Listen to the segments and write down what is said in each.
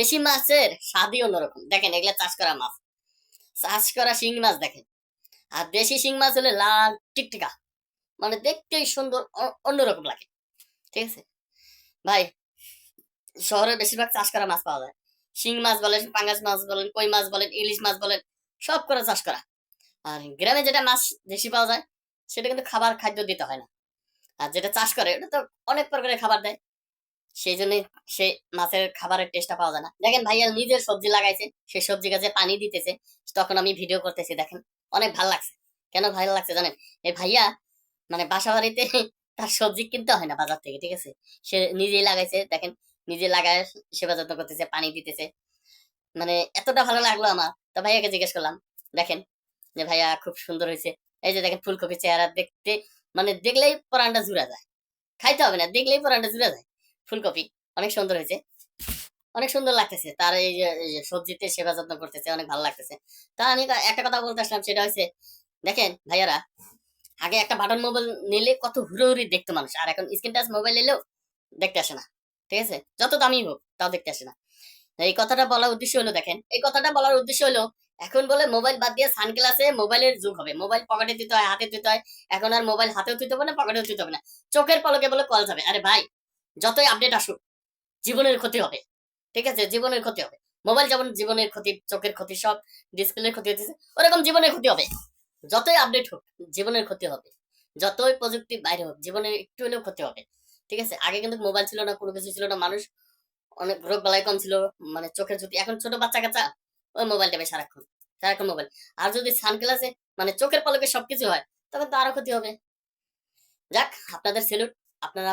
দেশি মাছের স্বাদই অন্যরকম। দেখেন, এগুলা চাষ করা মাছ। চাষ করা শিং মাছ দেখেন। আর দেশি শিং মাছ হলে লাল, টিকটিকা। মানে দেখতেই সুন্দর অন্যরকম লাগে। ঠিক আছে? ভাই, শহরে বেশিরভাগ চাষ করা মাছ পাওয়া যায়। শিং মাছ বলেন, পাঙ্গাস মাছ বলেন, কই মাছ বলেন, ইলিশ মাছ বলেন, সব করে চাষ করা। আর গ্রামে যেটা মাছ বেশি পাওয়া যায়, সেটা কিন্তু খাবার খাদ্য দিতে হয় না। আর যেটা চাষ করে, ওটা তো অনেক প্রকারের খাবার দেয়। সেই জন্য সে মাছের খাবারের টেস্টটা পাওয়া যায় না। দেখেন ভাইয়া নিজের সবজি লাগাইছে, সে সবজি গাছে পানি দিতেছে, তখন আমি ভিডিও করতেছি, দেখেন। অনেক ভালো লাগছে। কেন ভালো লাগছে জানেন? এই ভাইয়া মানে বাসা বাড়িতে তার সবজি কিনতে হয় না বাজার থেকে, ঠিক আছে? সে নিজেই লাগাইছে, দেখেন। নিজে লাগায়, সেবা যত্ন করতেছে, পানি দিতেছে। মানে এতটা ভালো লাগল আমার। তো ভাইয়াকে জিজ্ঞেস করলাম, দেখেন, যে ভাইয়া খুব সুন্দর হয়েছে। এই যে দেখেন ফুলকপি চেহারা দেখতে মানে দেখলেই পরানটা জুড়া যায়। খাইতে হবে না, দেখলেই পরানটা জুড়া যায়। ফুলকপি। অনেক সুন্দর হয়েছে। অনেক সুন্দর লাগতেছে। তার এই যে সবজিতে সেবা যত্ন করতেছে, অনেক ভালো লাগতেছে। তা আমি একটা কথা বলতে আসলাম, সেটা হচ্ছে দেখেন ভাইয়ারা, আগে একটা বাটন মোবাইল নিলে কত হুড়োহুড়ি দেখতো মানুষ, আর এখন স্ক্রিন টাচ মোবাইল এলেও দেখতে আসে না, ঠিক আছে? যত দামি হোক, তাও দেখতে আসে না। এই কথাটা বলার উদ্দেশ্য হলো, দেখেন, এই কথাটা বলার উদ্দেশ্য হলো, এখন বলে মোবাইল বাদ দিয়ে সানগ্লাসে মোবাইলের যুগ হবে। মোবাইল পকেটে দিতে হয়, হাতে দিতে হয়, এখন আর মোবাইল হাতেও দিতে হবে না, পকেটেও দিতে হবে না। চোখের পলকে বলে কল যাবে। আরে ভাই যতই আপডেট আসুক, জীবনের ক্ষতি হবে। ঠিক আছে? জীবনের ক্ষতি হবে। মোবাইল যেমন জীবনের ক্ষতি, চোখের ক্ষতি সব ডিসপ্লের ক্ষতি হতেছে ওরকম জীবনের ক্ষতি হবে। যতই আপডেট হোক, জীবনের ক্ষতি হবে। যতই প্রযুক্তি বাইরে হোক জীবনের একটু হলেও ক্ষতি হবে। ঠিক আছে? আগে কিন্তু মোবাইল ছিল না, কোনো কিছু ছিল না, মানুষ অনেক রোগ বালাই কম ছিল মানে চোখের জ্যোতি এখন ছোট বাচ্চা কাচ্চা, ওই মোবাইল টেপে সারাক্ষণ সারাক্ষণ মোবাইল আর যদি সানগ্লাসে মানে চোখের পলকে সবকিছু হয় তবে তো আরও ক্ষতি হবে। যাক, আপনাদের সেলুট আপনারা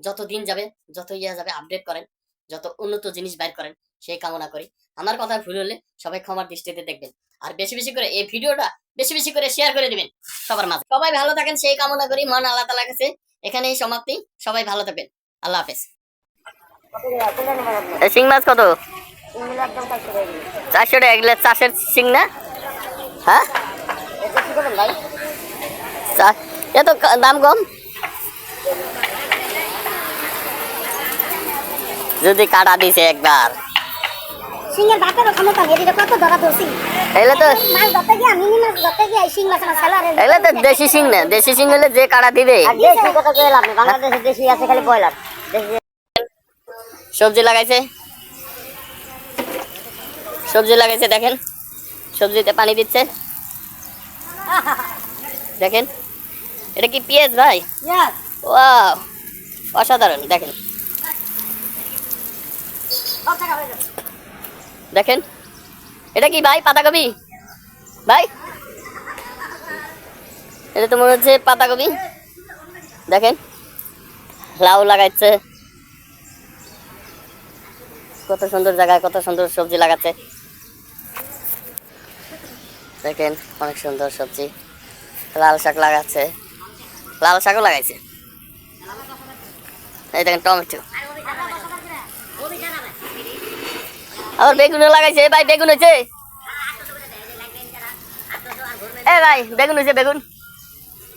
যত দিন যাবে যত ইয়া যাবে আপডেট করেন যত উন্নত জিনিস বাইর করেন সেই কামনা করি। আমার কথা ভুল হলে সবাই ক্ষমার দৃষ্টিতে দেখবেন। আর বেশি বেশি করে এই ভিডিওটা বেশি বেশি করে শেয়ার করে দিবেন সবার মাঝে। সবাই ভালো থাকেন সেই কামনা করি। মন আল্লাহ তালা কাছে। এখানেই সমাপ্তি। সবাই ভালো থাকবেন। আল্লাহ হাফেজ। শিং মাছ কত? চারশো টাকা এগুলো চাষের শিং না? হ্যাঁ? এত দাম কম। যদি কাটা দিছে একবার। সিংহের কত ধরা ধরছি। এগুলো তো মাছ ধরতে গিয়ে মিনি মাছ ধরতে গিয়ে সিং মাছ আমার স্যালারে এগুলো তো দেশি শিং না দেশি শিং হলে যে কাটা দিবে। দেশি কথা কয়ে লাভ বাংলাদেশে দেশি আছে খালি ব্রয়লার। সবজি লাগাইছে। সবজি লাগাইছে দেখেন। সবজিতে পানি দিচ্ছে। দেখেন। এটা কি পেঁয়াজ ভাই? ওয়াও অসাধারণ দেখেন। দেখেন। এটা কি ভাই, পাতাকপি? ভাই? এটা তো মনে হচ্ছে পাতাকপি। দেখেন। লাউ লাগাইছে। কত সুন্দর জায়গায় কত সুন্দর সবজি লাগাচ্ছে। দেখেন, অনেক সুন্দর সবজি। লাল শাক লাগাচ্ছে। লাল শাকও লাগাইছে। এই দেখেন, টমেটো। আবার বেগুনও লাগাইছে। ভাই, বেগুন হয়েছে। এ ভাই, বেগুন হয়েছে, বেগুন।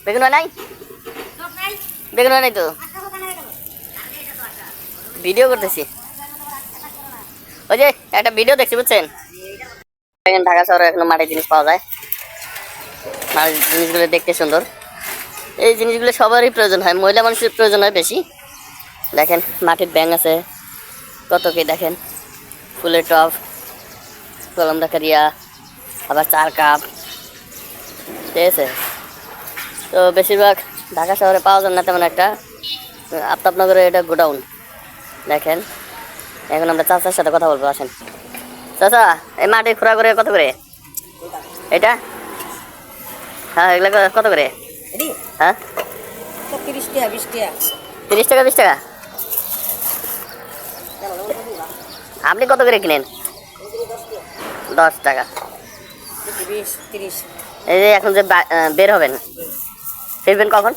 বেগুন নাই? বেগুন নাই তো? ভিডিও করতেছি। ওই যে, একটা ভিডিও দেখছি, বুঝছেন? ঢাকা শহরে এখনও মাটির জিনিস পাওয়া যায়। মাটির জিনিসগুলো দেখতে সুন্দর। এই জিনিসগুলো সবারই প্রয়োজন হয়, মহিলা মানুষের প্রয়োজন হয় বেশি। দেখেন, মাটির ব্যাং আছে। কত কি দেখেন? ফুলের টপ কলম রাখারিয়া আবার চার কাপ। ঠিক আছে? তো বেশিরভাগ ঢাকা শহরে পাওয়া যায় না তেমন একটা। আফতাবনগরে এটা গোডাউন। দেখেন এখন আমরা চাচার সাথে কথা বলব আসেন। চাচা এই মাটির খোরা করে কত করে? এটা? হ্যাঁ এগুলো কত করে? হ্যাঁ? তিরিশ টাকা বিশ টাকা। তিরিশ টাকা বিশ টাকা? আপনি কত করে কিনেন? দশ টাকা। এই যে এখন যে বের হবেন ফিরবেন কখন?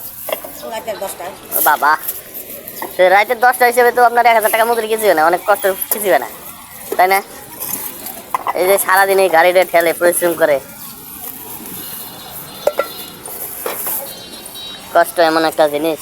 বাবা। তো রাতের দশটা হিসেবে তো আপনার এক হাজার টাকা মজুরি কিছু না অনেক কষ্ট কিছু না তাই না? এই যে সারাদিন এই গাড়িটা ঠেলে পরিশ্রম করে। কষ্ট এমন একটা জিনিস।